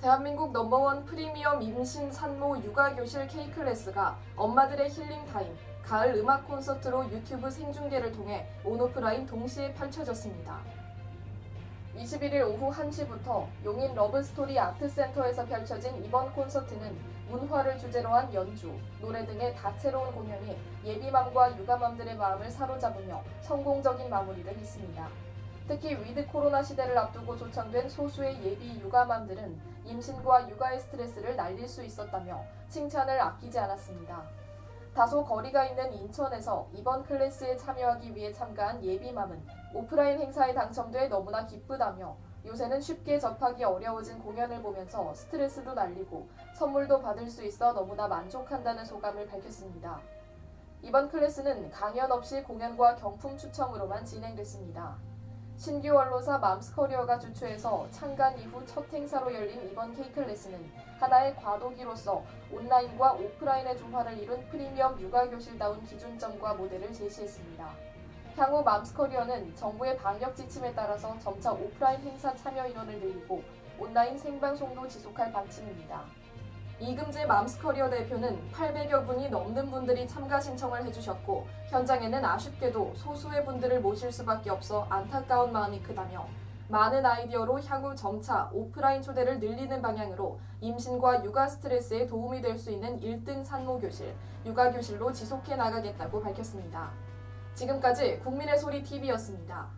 대한민국 넘버원 프리미엄 임신 산모 육아 교실 K클래스가 엄마들의 힐링 타임, 가을 음악 콘서트로 유튜브 생중계를 통해 온오프라인 동시에 펼쳐졌습니다. 21일 오후 1시부터 용인 러브스토리 아트센터에서 펼쳐진 이번 콘서트는 문화를 주제로 한 연주, 노래 등의 다채로운 공연이 예비맘과 육아맘들의 마음을 사로잡으며 성공적인 마무리를 했습니다. 특히 위드 코로나 시대를 앞두고 초청된 소수의 예비 육아맘들은 임신과 육아의 스트레스를 날릴 수 있었다며 칭찬을 아끼지 않았습니다. 다소 거리가 있는 인천에서 이번 클래스에 참여하기 위해 참가한 예비맘은 오프라인 행사에 당첨돼 너무나 기쁘다며 요새는 쉽게 접하기 어려워진 공연을 보면서 스트레스도 날리고 선물도 받을 수 있어 너무나 만족한다는 소감을 밝혔습니다. 이번 클래스는 강연 없이 공연과 경품 추첨으로만 진행됐습니다. 신규 언론사 맘스커리어가 주최해서 창간 이후 첫 행사로 열린 이번 K클래스는 하나의 과도기로서 온라인과 오프라인의 조화를 이룬 프리미엄 육아교실다운 기준점과 모델을 제시했습니다. 향후 맘스커리어는 정부의 방역 지침에 따라서 점차 오프라인 행사 참여 인원을 늘리고 온라인 생방송도 지속할 방침입니다. 이금재 맘스커리어 대표는 800여 분이 넘는 분들이 참가 신청을 해주셨고 현장에는 아쉽게도 소수의 분들을 모실 수밖에 없어 안타까운 마음이 크다며 많은 아이디어로 향후 점차 오프라인 초대를 늘리는 방향으로 임신과 육아 스트레스에 도움이 될 수 있는 1등 산모교실, 육아교실로 지속해 나가겠다고 밝혔습니다. 지금까지 국민의 소리 TV였습니다.